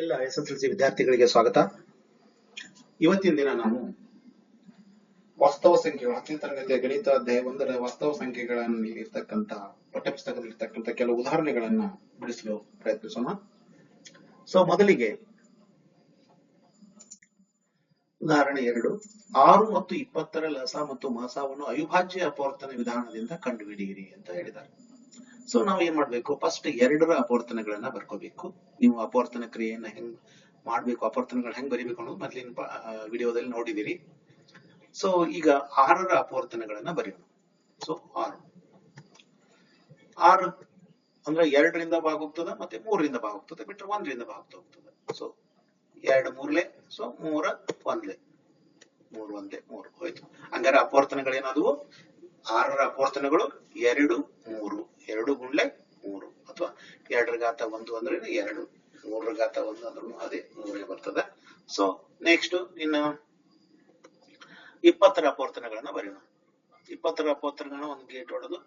ಎಲ್ಲ S S L C ವಿದ್ಯಾರ್ಥಿಗಳಿಗೆ ಸ್ವಾಗತ. ಇವತ್ತಿನ ದಿನ ನಾವು ವಾಸ್ತವ ಸಂಖ್ಯೆಗಳು, ಹತ್ತನೇ ತರಗತಿಯ ಗಣಿತ ಅಧ್ಯಾಯ ಒಂದರ ವಾಸ್ತವ ಸಂಖ್ಯೆಗಳಲ್ಲಿ ಇರ್ತಕ್ಕಂತ ಪಠ್ಯಪುಸ್ತಕದಲ್ಲಿ ಇರ್ತಕ್ಕಂಥ ಕೆಲವು ಉದಾಹರಣೆಗಳನ್ನ ಬಿಡಿಸಲು ಪ್ರಯತ್ನಿಸೋಣ. ಸೊ ಮೊದಲಿಗೆ ಉದಾಹರಣೆ ಎರಡು. ಆರು ಮತ್ತು ಇಪ್ಪತ್ತರ ಲಸ ಮತ್ತು ಮಾಸವನ್ನು ಅವಿಭಾಜ್ಯ ಅಪವರ್ತನ ವಿಧಾನದಿಂದ ಕಂಡುಹಿಡಿಯಿರಿ ಅಂತ ಹೇಳಿದ್ದಾರೆ. ಸೊ ನಾವು ಏನ್ ಮಾಡ್ಬೇಕು? ಫಸ್ಟ್ ಎರಡರ ಅಪವರ್ತನಗಳನ್ನ ಬರ್ಕೋಬೇಕು. ನೀವು ಅಪವರ್ತನ ಕ್ರಿಯೆಯನ್ನ ಹೆಂಗ್ ಮಾಡ್ಬೇಕು ಅಪವರ್ತನಗಳು ಹೆಂಗ್ ಬರಿಬೇಕು ಅನ್ನೋದು ಮೊದಲಿನ ವಿಡಿಯೋದಲ್ಲಿ ನೋಡಿದಿರಿ. ಸೊ ಈಗ ಆರರ ಅಪವರ್ತನಗಳನ್ನ ಬರೆಯೋಣ. ಸೊ ಆರು. ಆರು ಅಂದ್ರೆ ಎರಡರಿಂದ ಭಾಗ ಮತ್ತೆ ಮೂರರಿಂದ ಭಾಗ ಬಿಟ್ರೆ ಒಂದರಿಂದ ಭಾಗ ಹೋಗ್ತದೆ ಸೊ ಎರಡು ಮೂರ್ಲೆ ಸೊ ಮೂರ ಒಂದ್ಲೆ. ಮೂರು ಒಂದೇ ಮೂರು. ಹೋಯ್ತು. ಹಂಗಾರೆ ಅಪವರ್ತನಗಳೇನಾದವು? ಆರರ ಅಪವರ್ತನಗಳು ಎರಡು, ಮೂರು. ಎರಡು ಗುಂಡ್ಲೆ ಮೂರು ಅಥವಾ ಎರಡರ ಘಾತ ಒಂದು ಅಂದ್ರೆ ಎರಡು ಮೂರರ ಘಾತ ಒಂದು ಅಂದ್ರೂ ಅದೇ ಮೂರೇ ಬರ್ತದೆ. ಸೊ ನೆಕ್ಸ್ಟ್ ಇನ್ನು ಇಪ್ಪತ್ತರ ಅಪವರ್ತನಗಳನ್ನ ಬರೆಯೋಣ. ಇಪ್ಪತ್ತರ ಅಪವರ್ತನಗಳನ್ನ ಒಂದು ಗೇಟ್ ಹೊಡೆದು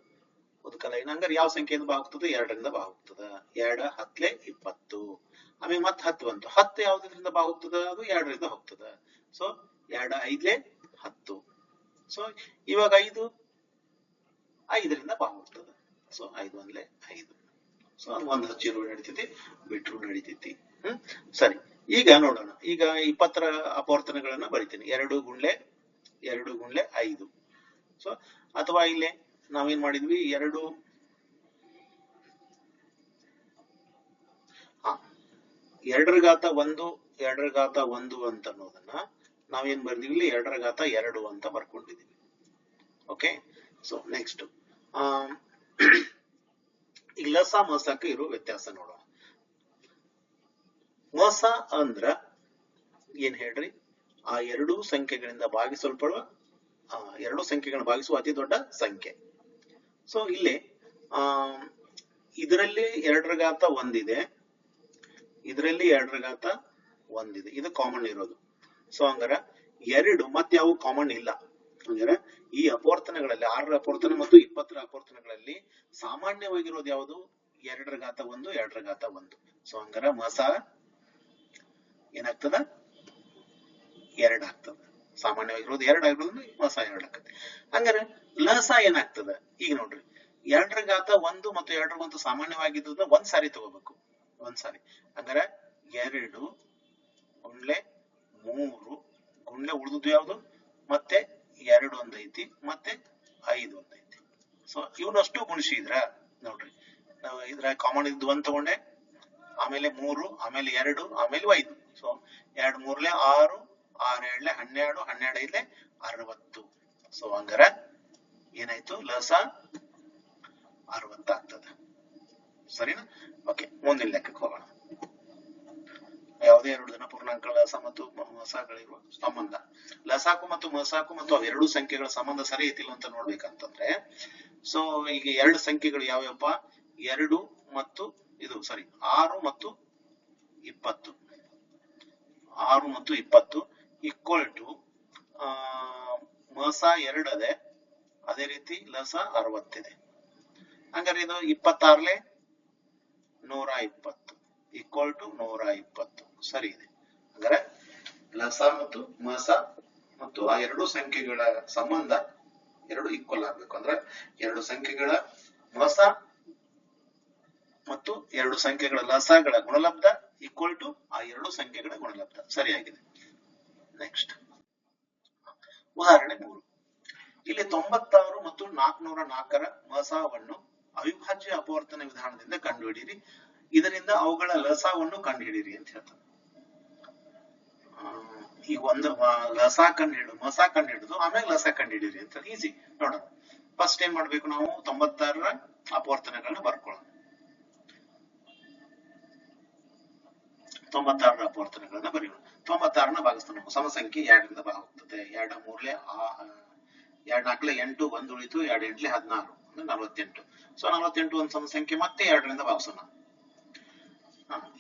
ಉದ್ಕ ಇನ್ನ ಹಂಗಾರೆ ಯಾವ ಸಂಖ್ಯೆಯಿಂದ ಭಾಗ ಹೋಗ್ತದೆ? ಎರಡರಿಂದ ಭಾಗ ಹೋಗ್ತದ. ಎರಡ, ಹತ್ಲೆ, ಇಪ್ಪತ್ತು. ಆಮೇಲೆ ಮತ್ತೆ ಹತ್ತು ಬಂತು. ಹತ್ತು ಯಾವ್ದ್ರಿಂದ ಭಾಗ ಹೋಗ್ತದ? ಅದು ಎರಡರಿಂದ ಹೋಗ್ತದ. ಸೊ ಎರಡ, ಐದ್ಲೆ, ಹತ್ತು. ಸೊ ಇವಾಗ ಐದು, ಐದರಿಂದ ಭಾಗ ಹೋಗ್ತದೆ. ಸೊ ಐದು ಒಂದ್ಲೆ ಐದು. ಸೊ ಒಂದ್ ಹಚ್ಚಿರು ನಡೀತೈತಿ, ಬಿಟ್ರು ನಡೀತೈತಿ. ಹ್ಮ್? ಸರಿ. ಈಗ ನೋಡೋಣ. ಈಗ ಇಪ್ಪತ್ತರ ಅಪವರ್ತನಗಳನ್ನ ಬರಿತೀನಿ. ಎರಡು ಗುಂಡ್ಲೆ ಎರಡು ಗುಂಡ್ಲೆ ಐದು. ಸೊ ಅಥವಾ ಇಲ್ಲಿ ನಾವೇನ್ ಮಾಡಿದ್ವಿ? ಎರಡು, ಹಾ. ಎರಡರ ಘಾತ ಒಂದು ಎರಡರ ಘಾತ ಒಂದು ಅಂತ ಅನ್ನೋದನ್ನ ನಾವೇನ್ ಬರ್ದಿವಿ ಇಲ್ಲಿ? ಎರಡರ ಘಾತ ಎರಡು ಅಂತ ಬರ್ಕೊಂಡಿದೀವಿ. ಓಕೆ ಸೊ ನೆಕ್ಸ್ಟ್ ಈಗ ಲಸ ಮಸಕ್ಕೆ ಇರೋ ವ್ಯತ್ಯಾಸ ನೋಡೋಣ. ಮೋಸ ಅಂದ್ರ ಏನ್ ಹೇಳ್ರಿ? ಆ ಎರಡೂ ಸಂಖ್ಯೆಗಳಿಂದ ಭಾಗಿಸಲ್ಪಡುವ, ಆ ಎರಡು ಸಂಖ್ಯೆಗಳನ್ನ ಭಾಗಿಸುವ ಅತಿ ದೊಡ್ಡ ಸಂಖ್ಯೆ. ಸೊ ಇಲ್ಲಿ, ಆ, ಇದರಲ್ಲಿ ಎರಡರ ಘಾತ ಒಂದಿದೆ. ಇದರಲ್ಲಿ ಎರಡರ ಘಾತ ಒಂದಿದೆ. ಇದು ಕಾಮನ್ ಇರೋದು. ಸೊ ಹಂಗಾರ ಎರಡು ಮತ್ತೆ ಯಾವ ಕಾಮನ್ ಇಲ್ಲ. ಹಂಗಾರ ಈ ಅಪವರ್ತನಗಳಲ್ಲಿ, ಆರರ ಅಪವರ್ತನ ಮತ್ತು ಇಪ್ಪತ್ತರ ಅಪವರ್ತನಗಳಲ್ಲಿ ಸಾಮಾನ್ಯವಾಗಿರೋದು ಯಾವುದು? ಎರಡರ ಘಾತ ಒಂದು, ಎರಡರ ಘಾತ ಒಂದು. ಸೊ ಹಂಗಾರ ಮಸ ಏನಾಗ್ತದ? ಎರಡಾಗ್ತದ ಆಗ್ತದ. ಸಾಮಾನ್ಯವಾಗಿರೋದು ಎರಡ್ ಆಗಿರೋದು ಮಸ ಎರಡ್ ಆಗ್ತದೆ ಹಂಗಾರೆ ಲಸ ಏನಾಗ್ತದ? ಈಗ ನೋಡ್ರಿ, ಎರಡರ ಘಾತ ಒಂದು ಮತ್ತು ಎರಡರ ಒಂದು ಸಾಮಾನ್ಯವಾಗಿದ್ದದ ಒಂದ್ ಸಾರಿ ತಗೋಬೇಕು. ಒಂದ್ ಸಾರಿ. ಹಂಗಾರ ಎರಡು ಗುಂಡ್ಲೆ ಮೂರು ಗುಂಡ್ಲೆ ಉಳಿದದ್ದು ಯಾವುದು? ಮತ್ತೆ ಎರಡು ಐತಿ, ಮತ್ತೆ ಐದು ಒಂದೈತಿ ಸೊ ಇವನಷ್ಟು ಗುಣಿಸಿದ್ರ, ನೋಡ್ರಿ, ನಾವು ಇದ್ರ ಕಾಮನ್ ಇದ್ದು ಒಂದ್ ತಗೊಂಡೆ, ಆಮೇಲೆ ಮೂರು, ಆಮೇಲೆ ಎರಡು, ಆಮೇಲೆ ಐದು. ಸೊ ಎರಡ್ ಮೂರ್ಲೆ ಆರು, ಆರ್ ಎರಡ್ಲೆ ಹನ್ನೆರಡು ಹನ್ನೆರಡು ಐದ್ಲೆ ಅರವತ್ತು. ಸೊ ಹಂಗಾರ ಏನಾಯ್ತು? ಲಸ ಅರವತ್ತಾಗ್ತದ. ಸರಿನಾ? ಓಕೆ ಮುಂದಿನ ಲೆಕ್ಕಕ್ಕೆ ಹೋಗೋಣ. ಯಾವುದೇ ಎರಡು ದಿನ ಪೂರ್ಣಾಂಕ, ಲಸ ಮತ್ತು ಮಸಾಗಳಿರುವ ಸಂಬಂಧ. ಲಸಾಕು ಮತ್ತು ಮಸಾಕು ಮತ್ತು ಅವೆರಡು ಸಂಖ್ಯೆಗಳ ಸಂಬಂಧ ಸರಿ ಐತಿಲ್ಲ ಅಂತ ನೋಡ್ಬೇಕಂತಂದ್ರೆ ಸೊ ಈಗ ಎರಡು ಸಂಖ್ಯೆಗಳು ಯಾವ್ಯಾವಪ್ಪ? ಎರಡು ಮತ್ತು ಇದು ಸಾರಿ ಆರು ಮತ್ತು ಇಪ್ಪತ್ತು. ಆರು ಮತ್ತು ಇಪ್ಪತ್ತು ಈಕ್ವಲ್ ಟು ಮಸ ಎರಡದೆ, ಅದೇ ರೀತಿ ಲಸ ಅರವತ್ತಿದೆ. ಹಂಗಾರೆ ಇದು ಇಪ್ಪತ್ತಾರ್ಲೆ? ನೂರ ಇಪ್ಪತ್ತು. ಈಕ್ವಲ್ ಟು ನೂರ ಇಪ್ಪತ್ತು. ಸರಿ ಇದೆ. ಅಂದ್ರೆ ಲಸ ಮತ್ತು ಮಸ ಮತ್ತು ಆ ಎರಡು ಸಂಖ್ಯೆಗಳ ಸಂಬಂಧ ಎರಡು ಈಕ್ವಲ್ ಆಗ್ಬೇಕು. ಅಂದ್ರೆ ಎರಡು ಸಂಖ್ಯೆಗಳ ಮಸ ಮತ್ತು ಎರಡು ಸಂಖ್ಯೆಗಳ ಲಸಗಳ ಗುಣಲಬ್ಧ ಈಕ್ವಲ್ ಟು ಆ ಎರಡು ಸಂಖ್ಯೆಗಳ ಗುಣಲಬ್ಧ. ಸರಿಯಾಗಿದೆ ನೆಕ್ಸ್ಟ್ ಉದಾಹರಣೆ ಮೂರು. ಇಲ್ಲಿ ತೊಂಬತ್ತಾರು ಮತ್ತು ನಾಲ್ಕನೂರ ನಾಲ್ಕರ ಮಸವನ್ನು ಅವಿಭಾಜ್ಯ ಅಪವರ್ತನ ವಿಧಾನದಿಂದ ಕಂಡುಹಿಡಿಯಿರಿ. ಇದರಿಂದ ಅವುಗಳ ಲಸವನ್ನು ಕಂಡುಹಿಡಿಯಿರಿ ಅಂತ ಹೇಳ್ತಾರೆ ಈಗ ಒಂದು ಲಸ ಕಂಡು ಮಸ ಕಂಡು ಹಿಡಿದು ಆಮೇಲೆ ಲಸ ಕಂಡುಹಿಡಿಯಿರಿ ಅಂತ ಈಸಿ ನೋಡೋಣ. ಫಸ್ಟ್ ಏನ್ ಮಾಡ್ಬೇಕು ನಾವು? ತೊಂಬತ್ತಾರರ ಅಪವರ್ತನಗಳನ್ನ ಬರ್ಕೊಳ್ಳೋಣ. ತೊಂಬತ್ತಾರರ ಅಪವರ್ತನಗಳನ್ನ ಬರೆಯೋಣ. ತೊಂಬತ್ತಾರನ ಭಾಗಿಸ್ತಾನೆ ಸಮ ಸಂಖ್ಯೆ ಎರಡರಿಂದ ಭಾಗ ಎರಡ ಎರಡು ಮೂರ್ಲೆ ಎರಡ್ ನಾಲ್ಕಲೆ ಎಂಟು ಒಂದು ಉಳಿತು ಎರಡ್ ಎಂಟ್ಲೆ ಹದಿನಾರು, ಅಂದ್ರೆ ನಲವತ್ತೆಂಟು. ಸೊ ನಲವತ್ತೆಂಟು ಒಂದು ಸಮ ಸಂಖ್ಯೆ ಮತ್ತೆ ಎರಡರಿಂದ ಭಾಗಿಸೋಣ.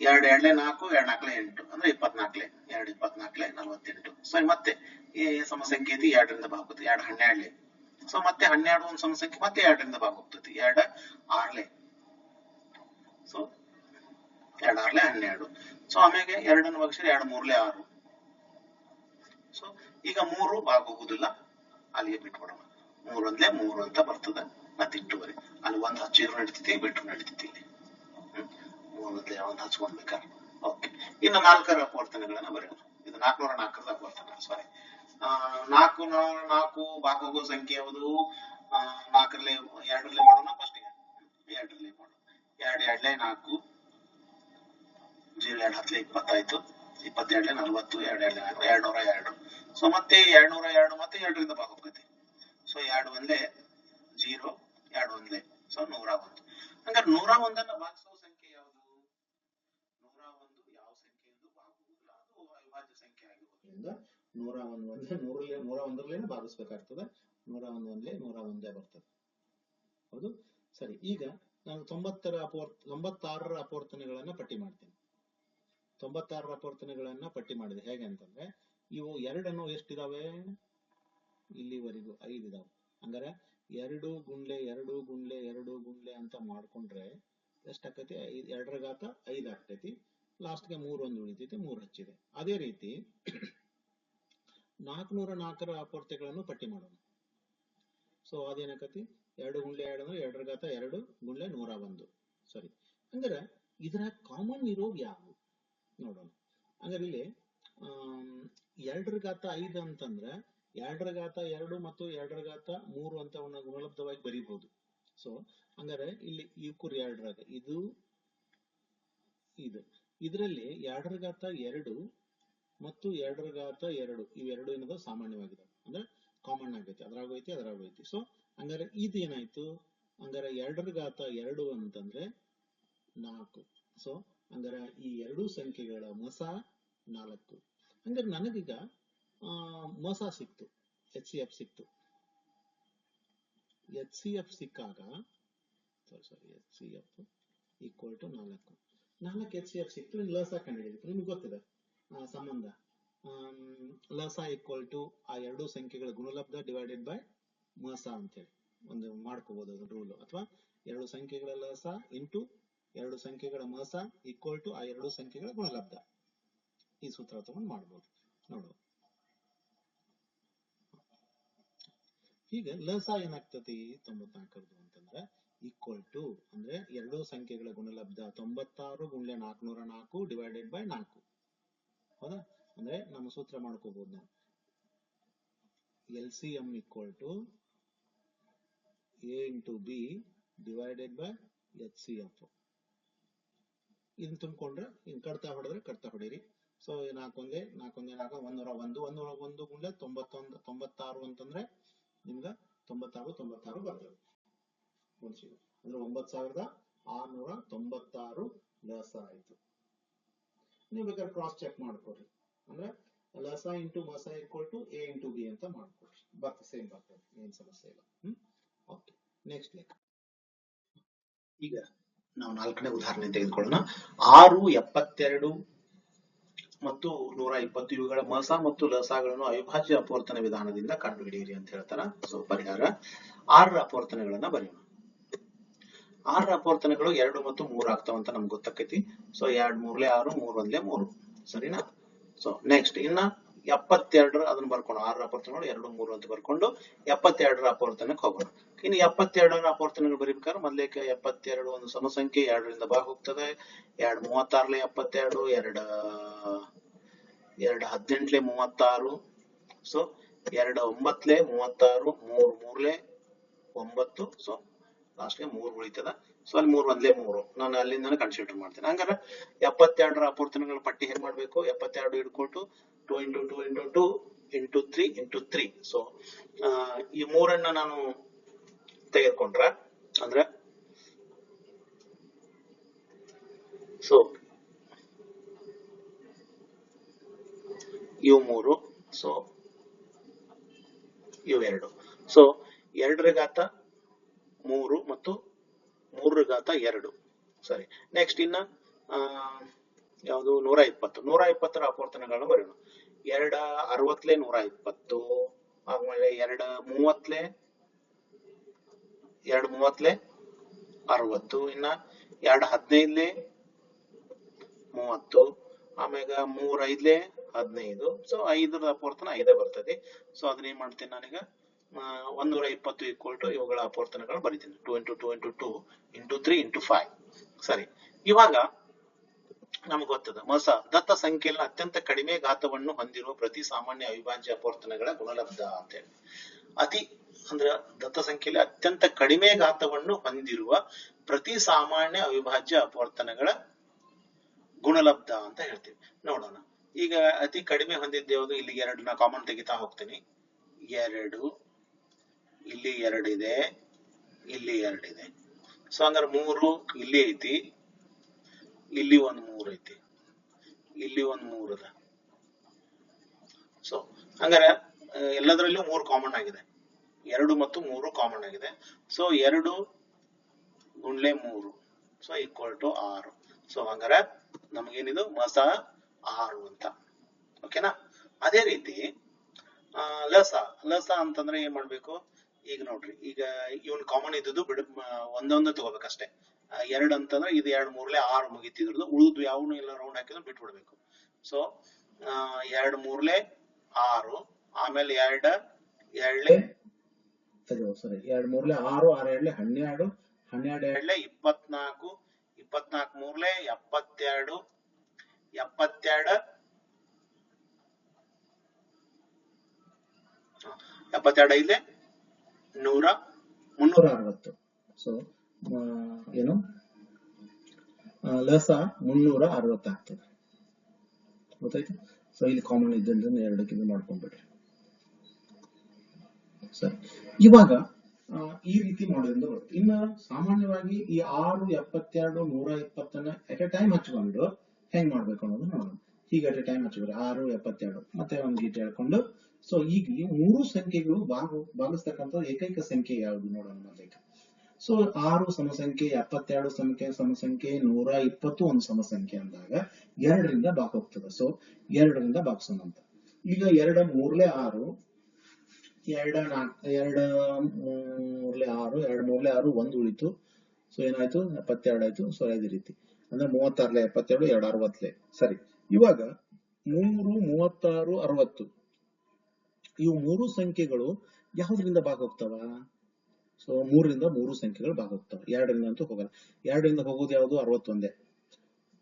ಎರಡ್ ಎರಡ್ಲೆ ನಾಲ್ಕು, ಎರಡ್ ನಾಲ್ಕಲೆ ಎಂಟು, ಅಂದ್ರೆ ಇಪ್ಪತ್ನಾಲ್ಕಲೆ, ಎರಡು ಇಪ್ಪತ್ನಾಲ್ಕಲೆ, ನಲವತ್ತೆಂಟು. ಸೊ ಮತ್ತೆ ಈ ಸಮ ಸಂಖ್ಯೆ ಐತಿ, ಎರಡರಿಂದ ಭಾಗ ಹೋಗುತ್ತೆ ಎರಡು ಹನ್ನೆರಡ್ಲೆ. ಸೊ ಮತ್ತೆ ಹನ್ನೆರಡು ಒಂದು ಸಮಸಂಖ್ಯೆ, ಮತ್ತೆ ಎರಡರಿಂದ ಭಾಗ ಹೋಗ್ತದೆ ಎರಡ ಆರ್ಲೆ. ಸೊ ಎರಡು ಆರ್ಲೆ, ಹನ್ನೆರಡು. ಸೊ ಆಮೇಲೆ ಎರಡನ್ನು ಭಾಗಿಸಿದ್ರೆ ಎರಡು ಮೂರ್ಲೆ ಆರು. ಸೊ ಈಗ ಮೂರು ಭಾಗ ಹೋಗುದಿಲ್ಲ ಅಲ್ಲಿಗೆ ಬಿಟ್ಬಿಡೋಣ. ಮೂರೊಂದ್ಲೆ ಮೂರು ಅಂತ ಬರ್ತದ ಮತ್ತೆ ಇಟ್ಟು ಬರಿ ಅಲ್ಲಿ ಒಂದ್ ಹಚ್ಚಿದ್ರು ನಡೀತೈತಿ ಬಿಟ್ಟರು ನಡೀತೈತಿ ಇಲ್ಲಿ. ಹ್ಮ್ ಮೂರು ಹಚ್ಕೊಂಡ್ ಒಂದ್ ಹಚ್ಕೊಂಡ್ಬೇಕಾರೆ ಓಕೆ ಇನ್ನು ನಾಲ್ಕರ ಅಪವರ್ತನಗಳನ್ನ ಬರೆಯೋಣ ಇದು ನಾಲ್ಕುನೂರ ನಾಲ್ಕರದ ಅಪವರ್ತನ ಸಾರಿ ನಾಲ್ಕು ನಾಲ್ಕು ಹೋಗೋ ಸಂಖ್ಯೆ ಯಾವುದು? ನಾಲ್ಕರಲ್ಲಿ ಎರಡರಲ್ಲಿ ಮಾಡೋಣ ಫಸ್ಟ್ ಎರಡರಲ್ಲಿ ಮಾಡೋಣ. ಎರಡು, ಎರಡಲೇ ನಾಲ್ಕು. ಜೀರೋ, ಎರಡು, ಹತ್ತಲೆ ಇಪ್ಪತ್ತಾಯ್ತು ಇಪ್ಪತ್ತೆರಡಲೇ ನಲ್ವತ್ತು, ಎರಡು, ಎರಡಲೇ ನಾಲ್ಕು. ಎರಡು ನೂರ ಎರಡು. ಸೊ ಮತ್ತೆ ಎರಡು ನೂರ ಎರಡು ಮತ್ತೆ ಎರಡರಿಂದ ಭಾಗ ಹೋಗ್ತೈತಿ. ಸೊ ಎರಡು ಒಂದ್ಲೆ ಜೀರೋ, ಎರಡು ಒಂದ್ಲೆ ಸೊ ನೂರ ಒಂದು. ಹಂಗಾರೆ ನೂರ ಒಂದನ್ನ ಭಾಗಿಸುವ ಸಂಖ್ಯೆ ಯಾವುದು ನೂರ ಒಂದು ಯಾವ ಸಂಖ್ಯೆಯಿಂದ ಭಾಗಿಸುವುದಿಲ್ಲ ಅದು ಅವಿಭಾಜ್ಯ ಸಂಖ್ಯೆ ಆಗಿರೋದ್ರಿಂದ ನೂರ ಒಂದು ಒಂದೇ ನೂರಲ್ಲಿ ನೂರ ಒಂದರಲ್ಲೇನೆ ಭಾಗಿಸ್ಬೇಕಾಗ್ತದೆ ನೂರ ಒಂದು ಒಂದ್ಲೆ ನೂರ ಒಂದೇ ಬರ್ತದೆ. ಹೌದು? ಸರಿ, ಈಗ ನಾನು ತೊಂಬತ್ತರ ಅಪವರ್ತ, ತೊಂಬತ್ತಾರರ ಅಪವರ್ತನೆಗಳನ್ನ ಪಟ್ಟಿ ಮಾಡ್ತೀನಿ. ತೊಂಬತ್ತಾರರ ಅಪವರ್ತನೆಗಳನ್ನ ಪಟ್ಟಿ ಮಾಡಿದೆ. ಹೇಗೆ ಅಂತಂದ್ರೆ, ಇವು ಎರಡನ್ನು ಎಷ್ಟಿದಾವೆ? ಇಲ್ಲಿವರೆಗೂ ಐದು ಇದಾವೆ ಎರಡು ಗುಂಡ್ಲೆ ಎರಡು ಗುಂಡ್ಲೆ ಎರಡು ಗುಂಡ್ಲೆ ಅಂತ ಮಾಡ್ಕೊಂಡ್ರೆ ಎಷ್ಟಾಕತಿ ಎರಡರ ಘಾತ ಐದು ಆಗ್ತೈತಿ ಲಾಸ್ಟ್ಗೆ ಮೂರು ಒಂದು ಉಳಿತೈತಿ, ಮೂರು ಹಚ್ಚಿದೆ. ಅದೇ ರೀತಿ ನಾಲ್ಕುನೂರ ನಾಲ್ಕರ ಅಪೂರ್ತಿಗಳನ್ನು ಪಟ್ಟಿ ಮಾಡೋಣ. ಸೊ ಅದೇನಾಕತಿ ಎರಡು ಗುಂಡ್ಲೆ ಎರಡು ಅಂದ್ರೆ ಎರಡರ ಗಾತ ಎರಡು, ಗುಂಡ್ಲೆ ನೂರ ಒಂದು. ಸಾರಿ ಅಂದ್ರೆ ಇದರ ಕಾಮನ್ ಇರೋ ಯಾವು ನೋಡೋಣ. ಹಂಗಾರೆ ಇಲ್ಲಿ ಎರಡರ ಗಾತ ಐದು ಅಂತಂದ್ರೆ ಎರಡರ ಗಾತ ಎರಡು ಮತ್ತು ಎರಡರ ಗಾತ ಮೂರು ಅಂತ ಅವನ್ನ ಗುಣಲಬ್ಧವಾಗಿ ಬರೀಬಹುದು. ಸೊ ಹಂಗಾರೆ ಇಲ್ಲಿ ಈ ಕುರಿ ಎರಡರಾಗ, ಇದು ಇದು. ಇದರಲ್ಲಿ ಎರಡರ ಗಾತ ಎರಡು ಮತ್ತು ಎರಡರ ಘಾತ ಎರಡು ಇವೆರಡು ಏನದ? ಸಾಮಾನ್ಯವಾಗಿದೆ. ಅಂದ್ರೆ ಕಾಮನ್ ಆಗೈತಿ. ಅದ್ರಾಗ ಐತಿ ಅದ್ರಾಗ ಐತಿ ಸೊ ಹಂಗಾರೆ ಇದೇನಾಯ್ತು? ಹಂಗಾರೆ ಎರಡರ ಘಾತ ಎರಡು ಅಂತಂದ್ರೆ ನಾಲ್ಕು. ಸೊ ಹಂಗಾರೆ ಈ ಎರಡು ಸಂಖ್ಯೆಗಳ ಮೊಸ ನಾಲ್ಕು. ಹಂಗಾರೆ ನನಗೀಗ ಮೊಸ ಸಿಕ್ತು. ಎಚ್ ಸಿ ಎಫ್ ಸಿಕ್ತು. ಎಚ್ ಸಿ ಎಫ್ ಸಿಕ್ಕಾಗ sorry sorry H C F equal to ನಾಲ್ಕು. ನಾಲ್ಕು ಎಚ್ ಸಿ ಎಫ್ ಸಿಕ್ತು. ಲಸ ಕಂಡುಹಿಡಿಬೇಕು ನಿಮ್ಗೆ ಗೊತ್ತಿದೆ. ಸಂಬಂಧ. ಲಸ ಈಕ್ವಲ್ ಟು ಆ ಎರಡು ಸಂಖ್ಯೆಗಳ ಗುಣಲಬ್ಧ ಡಿವೈಡೆಡ್ ಬೈ ಮಸ ಅಂತೇಳಿ. ಒಂದು ಮಾಡ್ಕೋಬಹುದು ಅದು ರೂಲ್ ಅಥವಾ ಎರಡು ಸಂಖ್ಯೆಗಳ ಲಸ ಇಂಟು ಎರಡು ಸಂಖ್ಯೆಗಳ ಮಸ ಈಕ್ವಲ್ ಟು ಆ ಎರಡು ಸಂಖ್ಯೆಗಳ ಗುಣಲಬ್ಧ. ಈ ಸೂತ್ರ ತಗೊಂಡು ಮಾಡ್ಬೋದು. ನೋಡು ಈಗ ಲಸ ಏನಾಗ್ತತಿ? ತೊಂಬತ್ನಾಲ್ಕರದು ಅಂತಂದ್ರೆ ಈಕ್ವಲ್ ಟು ಅಂದ್ರೆ ಎರಡು ಸಂಖ್ಯೆಗಳ ಗುಣಲಬ್ಧ ತೊಂಬತ್ತಾರು ಗುಂಡ್ಲೆ ನಾಲ್ಕುನೂರ ನಾಲ್ಕು ಡಿವೈಡೆಡ್ ಬೈ ನಾಲ್ಕು. ಹೌದಾ? ಅಂದ್ರೆ ನಮ್ಮ ಸೂತ್ರ ಮಾಡ್ಕೋಬಹುದು ನಾವು. L C M equal to A into B divided by H C F ಇದನ್ನ ತುಂಬಿಕೊಂಡ್ರೆ ಇನ್ ಕಡ್ತಾ ಹೊಡೆದ್ರೆ ಕಡ್ತಾ ಹೊಡೀರಿ. ಸೊ ನಾಲ್ಕೊಂದೇ ನಾಲ್ಕೊಂದೇ ನಾಲ್ಕು ಒಂದೂರ ಒಂದು ಒಂದೂರ ಒಂದು ಗುಂಡೆ ತೊಂಬತ್ತೊಂದು, ತೊಂಬತ್ತಾರು ಅಂತಂದ್ರೆ ನಿಮ್ಗ ತೊಂಬತ್ತಾರು ತೊಂಬತ್ತಾರು ಬರ್ತದೆ. ಅಂದ್ರೆ ಒಂಬತ್ ಸಾವಿರದ ಆರ್ನೂರ ತೊಂಬತ್ತಾರು ಲಸ ಆಯ್ತು. ನೀವು ಬೇಕಾದ್ರೆ ಕ್ರಾಸ್ ಚೆಕ್ ಮಾಡ್ಕೊಡ್ರಿ ಅಂದ್ರೆ ಲಸ ಇಂಟು ಮಸ equal to A into B ಅಂತ ಮಾಡ್ಕೊಡ್ರಿ ಬರ್ತದೆ ಸೇಮ್ ಬರ್ತದೆ, ಏನ್ ಸಮಸ್ಯೆ ಇಲ್ಲ. ಓಕೆ ನೆಕ್ಸ್ಟ್ ಈಗ ನಾವು ನಾಲ್ಕನೇ ಉದಾಹರಣೆ ತೆಗೆದುಕೊಳ್ಳೋಣ. ಆರು, ಎಪ್ಪತ್ತೆರಡು ಮತ್ತು ನೂರ ಇಪ್ಪತ್ತು ಇವುಗಳ ಮಸ ಮತ್ತು ಲಸಗಳನ್ನು ಅವಿಭಾಜ್ಯ ಅಪವರ್ತನ ವಿಧಾನದಿಂದ ಕಂಡುಹಿಡಿಯಿರಿ ಅಂತ ಹೇಳ್ತಾರ. ಸೊ ಪರಿಹಾರ. ಆರರ ಅಪವರ್ತನಗಳನ್ನ ಬರೆಯೋಣ. ಆರರ ಅಪವರ್ತನಗಳು ಎರಡು ಮತ್ತು ಮೂರು ಆಗ್ತಾವ ಅಂತ ನಮ್ಗೆ ಗೊತ್ತಾಕೈತಿ. ಸೊ ಎರಡ್ ಮೂರ್ಲೆ ಆರು, ಮೂರ್ ಒಂದ್ಲೆ ಮೂರು. ಸರಿನಾ? ಸೊ ನೆಕ್ಸ್ಟ್ ಇನ್ನ ಎಪ್ಪತ್ತೆರಡರ ಅದನ್ನ ಬರ್ಕೊಂಡು ಆರರ ಅಪವರ್ತನಗಳು ಎರಡು, ಮೂರು ಅಂತ ಬರ್ಕೊಂಡು ಎಪ್ಪತ್ತೆರಡರ ಅಪವರ್ತನಕ್ಕೆ ಹೋಗೋಣ. ಇನ್ನು ಎಪ್ಪತ್ತೆರಡರ ಅಪವರ್ತನಗಳು ಬರೀಬೇಕಾದ್ರೆ ಮೊದ್ಲೇಕ ಎಪ್ಪತ್ತೆರಡು ಒಂದು ಸಮಸಂಖ್ಯೆ ಎರಡರಿಂದ ಭಾಗ ಹೋಗ್ತದೆ. ಎರಡ್ ಮೂವತ್ತಾರ್ಲೆ ಎಪ್ಪತ್ತೆರಡು, ಎರಡ, ಎರಡ್ ಹದಿನೆಂಟ್ಲೆ ಮೂವತ್ತಾರು. ಸೊ ಎರಡ ಒಂಬತ್ಲೆ ಮೂವತ್ತಾರು, ಮೂರ್ ಮೂರ್ಲೆ ಒಂಬತ್ತು. ಸೊ ಲಾಸ್ಟ್ಗೆ ಮೂರು ಉಳಿತದ. ಸೊ ಅಲ್ಲಿ ಮೂರು ಒಂದ್ಲೇ ಮೂರು. ನಾನು ಅಲ್ಲಿಂದ ಕನ್ಸಿಡರ್ ಮಾಡ್ತೇನೆ. ಹಂಗಾರೆ ಎಪ್ಪತ್ತೆರಡರ ಅಪೂರ್ತನಗಳ ಪಟ್ಟಿ ಹೆಂಗ್ ಮಾಡ್ಬೇಕು? ಎಪ್ಪತ್ತೆರಡು ಹಿಡ್ಕೊಟ್ಟು two into two into two into three into three so ಈ ಮೂರನ್ನ ನಾನು ತೆಗೆದುಕೊಂಡ್ರ, ಅಂದ್ರೆ ಸೊ ಇವು ಮೂರು ಸೊ ಇವೆರಡು ಸೊ ಎರಡರ ಘಾತ ಮೂರು ಮತ್ತು ಮೂರರ ಘಾತ ಎರಡು. ಸರಿ. ನೆಕ್ಸ್ಟ್ ಇನ್ನ ಯಾವುದು? ನೂರ ಇಪ್ಪತ್ತು ನೂರ ಇಪ್ಪತ್ತರ ಅಪವರ್ತನಗಳನ್ನ ಬರೆಯೋಣ. ಎರಡ ಅರವತ್ಲೆ ನೂರ ಇಪ್ಪತ್ತು ಆಮೇಲೆ ಎರಡ ಮೂವತ್ಲೆ ಎರಡ್ ಮೂವತ್ಲೆ ಅರವತ್ತು. ಇನ್ನ ಎರಡ್ ಹದಿನೈದ್ಲೆ ಮೂವತ್ತು. ಆಮ್ಯಾಗ ಮೂರ್ ಐದ್ಲೆ ಹದಿನೈದು. ಸೊ ಐದರ ಅಪವರ್ತನ ಐದೇ ಬರ್ತದೆ. ಸೊ ಅದನ್ನ ಏನ್ ಮಾಡ್ತೀನಿ ನಾನೀಗ? ಒಂದೂರ ಇಪ್ಪತ್ತು ಈಕ್ವಲ್ ಟು ಇವುಗಳ ಅಪವರ್ತನಗಳು ಬರೀತೀನಿ. Two into two into two into three into five ಸರಿ. ಇವಾಗ ನಮ್ಗೆ ಗೊತ್ತದ. ಮಸ, ದತ್ತ ಸಂಖ್ಯೆಯಲ್ಲಿ ಅತ್ಯಂತ ಕಡಿಮೆ ಘಾತವನ್ನು ಹೊಂದಿರುವ ಪ್ರತಿ ಸಾಮಾನ್ಯ ಅವಿಭಾಜ್ಯ ಅಪವರ್ತನಗಳ ಗುಣಲಬ್ಧ ಅಂತ ಹೇಳಿ. ಅತಿ, ಅಂದ್ರ ದತ್ತ ಸಂಖ್ಯೆಯಲ್ಲಿ ಅತ್ಯಂತ ಕಡಿಮೆ ಘಾತವನ್ನು ಹೊಂದಿರುವ ಪ್ರತಿ ಸಾಮಾನ್ಯ ಅವಿಭಾಜ್ಯ ಅಪವರ್ತನಗಳ ಗುಣಲಬ್ಧ ಅಂತ ಹೇಳ್ತೀವಿ. ನೋಡೋಣ. ಈಗ ಅತಿ ಕಡಿಮೆ ಹೊಂದಿದ್ದೆ ಯಾವುದು? ಇಲ್ಲಿ ಎರಡು ನಾ ಕಾಮನ್ ತೆಗಿತಾ ಹೋಗ್ತೀನಿ. ಎರಡು ಇಲ್ಲಿ ಎರಡಿದೆ ಇಲ್ಲಿ ಎರಡಿದೆ. ಸೊ ಹಂಗಾರೆ ಮೂರು ಇಲ್ಲಿ ಐತಿ, ಇಲ್ಲಿ ಒಂದ್ ಮೂರು ಐತಿ, ಇಲ್ಲಿ ಒಂದ್ ಮೂರ್ ಅದ. ಸೊ ಹಂಗಾರೆ ಎಲ್ಲದರಲ್ಲೂ ಮೂರು ಕಾಮನ್ ಆಗಿದೆ. ಎರಡು ಮತ್ತು ಮೂರು ಕಾಮನ್ ಆಗಿದೆ. ಸೊ ಎರಡು ಗುಂಡ್ಲೆ ಮೂರು. ಸೊ ಈಕ್ವಲ್ ಟು ಆರು. ಸೊ ಹಂಗಾರೆ ನಮ್ಗೇನಿದು? ಮಸ ಆರು ಅಂತ. ಓಕೆನಾ ಅದೇ ರೀತಿ ಲಸ ಲಸ ಅಂತಂದ್ರೆ ಏನ್ ಮಾಡ್ಬೇಕು? ಈಗ ನೋಡ್ರಿ ಈಗ ಇವನ್ ಕಾಮನ್ ಇದ್ದದ್ದು ಬಿಡ ಒಂದೊಂದು ತಗೋಬೇಕಷ್ಟೇ. ಎರಡ್ ಅಂತಂದ್ರೆ ಇದು ಎರಡ್ ಮೂರ್ಲೆ ಆರು ಮುಗಿತಿದ್ರದ್ದು ಉಳಿದು ಯಾವನು ಇಲ್ಲ ರೌಂಡ್ ಹಾಕಿದ್ರು ಬಿಟ್ಬಿಡ್ಬೇಕು. ಸೊ ಎರಡ್ ಮೂರ್ಲೆ ಆರು ಆಮೇಲೆ ಎರಡ ಎರಡ್ಲೆ ಸರಿ ಎರಡ್ ಮೂರ್ಲೆ ಆರು ಆರು ಎರಡ್ಲೆ ಹನ್ನೆರಡು ಹನ್ನೆರಡು ಎರಡ್ ಎರಡ್ಲೆ ಇಪ್ಪತ್ನಾಲ್ಕು ಇಪ್ಪತ್ನಾಲ್ಕು ಮೂರ್ಲೆ ಎಪ್ಪತ್ತೆರಡು ಎಪ್ಪತ್ತೆರಡು ಎಪ್ಪತ್ತೆರಡ್ ಎಪ್ಪತ್ತೆರಡು ಐದ್ಲೆ ನೂರ ಮುನ್ನೂರ ಅರವತ್ತು. ಸೊ ಏನು? ಲಸ ಮುನ್ನೂರ ಅರವತ್ತು ಆಗ್ತದೆ. ಗೊತ್ತಾಯ್ತು? ಸೊ ಇಲ್ಲಿ ಕಾಮನ್ ಇದ್ದಿಲ್ಲ ಎರಡಕ್ಕೆ ಮಾಡ್ಕೊಂಡ್ಬಿಡ್ರಿ. ಸರಿ. ಇವಾಗ ಈ ರೀತಿ ಮಾಡೋದ್ರಿಂದ ಬರುತ್ತೆ. ಇನ್ನ ಸಾಮಾನ್ಯವಾಗಿ ಈ ಆರು, ಎಪ್ಪತ್ತೆರಡು, ನೂರ ಇಪ್ಪತ್ತನ್ನ ಎಟ್ ಎ ಟೈಮ್ ಹಚ್ಕೊಂಡು ಹೆಂಗ್ ಮಾಡ್ಬೇಕು ಅನ್ನೋದು ನೋಡೋಣ. ಹೀಗೆ ಅಟ್ ಎ ಟೈಮ್ ಹಚ್ಬಿಡ್ರಿ ಆರು, ಎಪ್ಪತ್ತೆರಡು, ಮತ್ತೆ ಒಂದ್ ಗೀಟ್ ಹೇಳ್ಕೊಂಡು ಸೊ ಈಗ ಮೂರು ಸಂಖ್ಯೆಗಳು ಭಾಗ ಭಾಗಿಸ್ತಕ್ಕಂಥ ಏಕೈಕ ಸಂಖ್ಯೆ ಯಾವುದು ನೋಡೋಣ ಮೊದಲಿಗೆ. ಸೊ ಆರು ಸಮಸಂಖ್ಯೆ, ಎಪ್ಪತ್ತೆರಡು ಸಂಖ್ಯೆ, ಸಮಸಂಖ್ಯೆ, ನೂರ ಇಪ್ಪತ್ತು ಒಂದು ಸಮಸಂಖ್ಯೆ ಅಂದಾಗ ಎರಡರಿಂದ ಭಾಗ ಹೋಗ್ತದೆ. ಸೊ ಎರಡರಿಂದ ಭಾಗಿಸೋಣ ಅಂತ ಈಗ ಎರಡ ಮೂರ್ಲೆ ಆರು, ಎರಡ ನಾಲ್ಕ, ಎರಡ ಮೂರ್ಲೆ ಆರು, ಎರಡ್ ಮೂರ್ಲೆ ಆರು ಒಂದು ಉಳಿತು. ಸೊ ಏನಾಯ್ತು? ಎಪ್ಪತ್ತೆರಡು ಆಯ್ತು. ಸೊ ಅದೇ ರೀತಿ. ಅಂದ್ರೆ ಮೂವತ್ತಾರ್ಲೆ ಎಪ್ಪತ್ತೆರಡು, ಎರಡು ಅರವತ್ಲೆ ಸರಿ. ಇವಾಗ ಮೂರು, ಮೂವತ್ತಾರು, ಅರವತ್ತು. ಇವು ಮೂರು ಸಂಖ್ಯೆಗಳು ಯಾವ್ದ್ರಿಂದ ಭಾಗ ಹೋಗ್ತಾವ ಸೊ ಮೂರರಿಂದ ಮೂರು ಸಂಖ್ಯೆಗಳು ಭಾಗ ಹೋಗ್ತಾವ ಎರಡರಿಂದ ಅಂತೂ ಹೋಗಲ್ಲ. ಎರಡರಿಂದ ಹೋಗೋದು ಯಾವುದು? ಅರವತ್ತೊಂದೇ.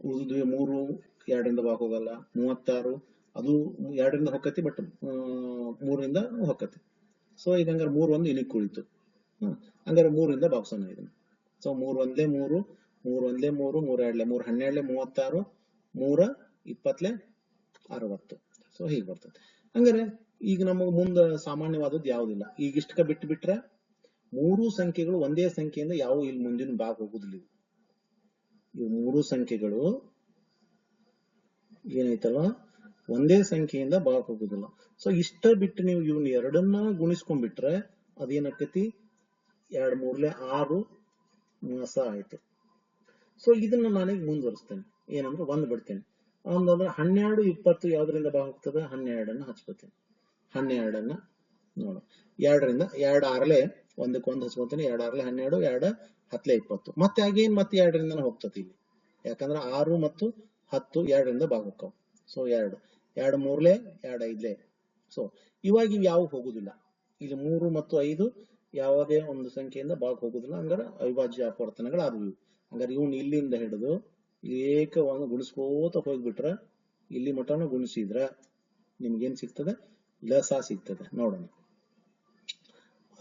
ಉಳಿದು ಮೂರು, ಎರಡರಿಂದ ಭಾಗ ಹೋಗಲ್ಲ ಮೂವತ್ತಾರು. ಅದು ಎರಡರಿಂದ ಹೊಕ್ಕತಿ ಬಟ್ ಮೂರರಿಂದ ಹೊಕ್ಕತಿ. ಸೊ ಇದು ಹಂಗಾರೆ ಮೂರು ಒಂದು ಇಲ್ಲಿ ಕುಳಿತು ಹಂಗಾರೆ ಮೂರರಿಂದ ಭಾಗಿಸೋಣ ಇದನ್ನು. ಸೊ ಮೂರು ಒಂದೇ ಮೂರು, ಮೂರ್ ಒಂದೇ ಮೂರು, ಮೂರ್ ಎರಡ್ಲೆ ಮೂರ್, ಹನ್ನೆರಡ್ಲೆ ಮೂವತ್ತಾರು, ಮೂರ ಇಪ್ಪತ್ಲೆ ಅರವತ್ತು. ಸೊ ಹೀಗೆ ಬರ್ತದೆ. ಹಂಗಾರೆ ಈಗ ನಮಗ್ ಮುಂದ ಸಾಮಾನ್ಯವಾದದ್ದು ಯಾವುದಿಲ್ಲ. ಈಗ ಇಷ್ಟಕ ಬಿಟ್ಟು ಬಿಟ್ರೆ ಮೂರು ಸಂಖ್ಯೆಗಳು ಒಂದೇ ಸಂಖ್ಯೆಯಿಂದ ಯಾವ ಇಲ್ಲಿ ಮುಂದಿನ ಭಾಗ ಹೋಗುದಿಲ್ಲ ಇವು. ಮೂರು ಸಂಖ್ಯೆಗಳು ಏನೈತಲ್ಲ? ಒಂದೇ ಸಂಖ್ಯೆಯಿಂದ ಭಾಗ ಹೋಗುದಿಲ್ಲ. ಸೊ ಇಷ್ಟ ಬಿಟ್ಟು ನೀವು ಇವನ್ ಎರಡನ್ನ ಗುಣಿಸ್ಕೊಂಡ್ಬಿಟ್ರೆ ಅದೇನಾಕತಿ? ಎರಡ್ ಮೂರ್ಲೆ ಆರು ಮಾಸ ಆಯ್ತು. ಸೊ ಇದನ್ನ ನಾನೀಗ ಮುಂದುವರಿಸ್ತೇನೆ. ಏನಂದ್ರೆ ಒಂದ್ ಬಿಡ್ತೇನೆ. ಒಂದಂದ್ರೆ ಹನ್ನೆರಡು, ಇಪ್ಪತ್ತು ಯಾವ್ದ್ರಿಂದ ಭಾಗ ಹನ್ನೆರಡನ್ನ ಹಚ್ಕೋತೀನಿ. ಹನ್ನೆರಡನ್ನ ನೋಡು. ಎರಡರಿಂದ, ಎರಡ್ ಆರ್ಲೆ ಒಂದಕ್ಕೆ ಒಂದ್ ಹಚ್ಕೊತೀನಿ. ಎರಡ್ ಆರ್ಲೆ ಹನ್ನೆರಡು, ಎರಡ್ ಹತ್ಲೆ ಇಪ್ಪತ್ತು. ಮತ್ತೆ ಆಗೇನ್ ಮತ್ತೆ ಎರಡರಿಂದ ಹೋಗ್ತತಿ ಇಲ್ಲಿ. ಯಾಕಂದ್ರೆ ಆರು ಮತ್ತು ಹತ್ತು ಎರಡರಿಂದ ಭಾಗ ಹೋಗ್ತಾವ ಸೊ ಎರಡು. ಎರಡು ಮೂರ್ಲೆ, ಎರಡು ಐದ್ಲೆ. ಸೊ ಇವಾಗ ಇವು ಯಾವ ಹೋಗುದಿಲ್ಲ. ಇಲ್ಲಿ ಮೂರು ಮತ್ತು ಐದು ಯಾವುದೇ ಒಂದು ಸಂಖ್ಯೆಯಿಂದ ಭಾಗ ಹೋಗುದಿಲ್ಲ. ಹಂಗಾರೆ ಅವಿಭಾಜ್ಯ ಅಪವರ್ತನಗಳು ಹಂಗಾರ ಇವು. ಹಂಗಾರೆ ಇವ್ನ ಇಲ್ಲಿಂದ ಹಿಡಿದು ಏಕವನ್ನು ಗುಣಿಸ್ಕೋತ ಹೋಗ್ಬಿಟ್ರ, ಇಲ್ಲಿ ಮಟನ ಗುಣಿಸಿದ್ರ ನಿಮ್ಗೇನ್ ಸಿಗ್ತದೆ? ಲಸ ಸಿಗ್ತದೆ, ನೋಡೋಣ.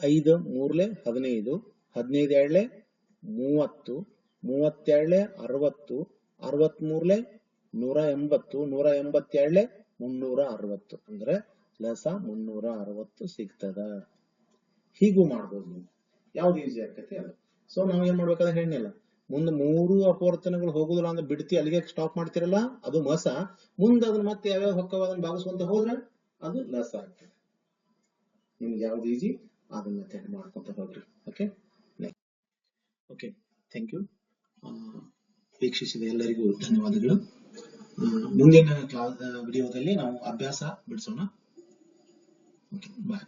ಐದು, ಮೂರ್ಲೆ, ಹದಿನೈದು ಹದಿನೈದು ಎರಡ್ಲೆ ಮೂವತ್ತು ಮೂವತ್ತೆರಡ್ಲೆ ಅರವತ್ತು, ಅರವತ್ಮೂರ್ಲೆ, ನೂರ ಎಂಬತ್ತು, ನೂರ ಎಂಬತ್ತೆರಡ್ಲೆ ಮುನ್ನೂರ ಅರವತ್ತು. ಅಂದ್ರೆ ಲಸ ಮುನ್ನೂರ ಅರವತ್ತು ಸಿಗ್ತದ. ಹೀಗೂ ಮಾಡ್ಬೋದು ನೀವು. ಯಾವ್ದು ಈಸಿ ಆಗ್ತೈತಿ ಅದು. ಸೊ ನಾವ್ ಏನ್ ಮಾಡ್ಬೇಕಾದ್ರೆ ಹೇಳಿಲ್ಲ ಮುಂದೆ ಮೂರು ಅಪವರ್ತನಗಳು ಹೋಗುದಿಲ್ಲ ಅಂದ್ರೆ ಬಿಡ್ತಿ ಅಲ್ಲಿಗೆ ಸ್ಟಾಪ್ ಮಾಡ್ತಿರಲ್ಲ? ಅದು ಮಸ. ಮುಂದೆ ಅದನ್ನ ಮತ್ತೆ ಯಾವ್ಯಾವ ಹೊಕ್ಕವ ಅದನ್ನ ಭಾಗಿಸುವಂತ ಹೋದ್ರೆ ಅದು ಲಸ ಆಗ್ತದೆ. ನಿಮ್ಗೆ ಯಾವ್ದು ಈಜಿ ಅದನ್ನ ಮೆಥಡ್ ಮಾಡ್ಕೊಂತ ಹೋಗ್ರಿ. ಓಕೆ ಓಕೆ ಥ್ಯಾಂಕ್ ಯು ವೀಕ್ಷಿಸಿದ ಎಲ್ಲರಿಗೂ ಧನ್ಯವಾದಗಳು. ಮುಂದಿನ ಕ್ಲಾಸ್ ವಿಡಿಯೋದಲ್ಲಿ ನಾವು ಅಭ್ಯಾಸ ಬಿಡಿಸೋಣ. Okay bye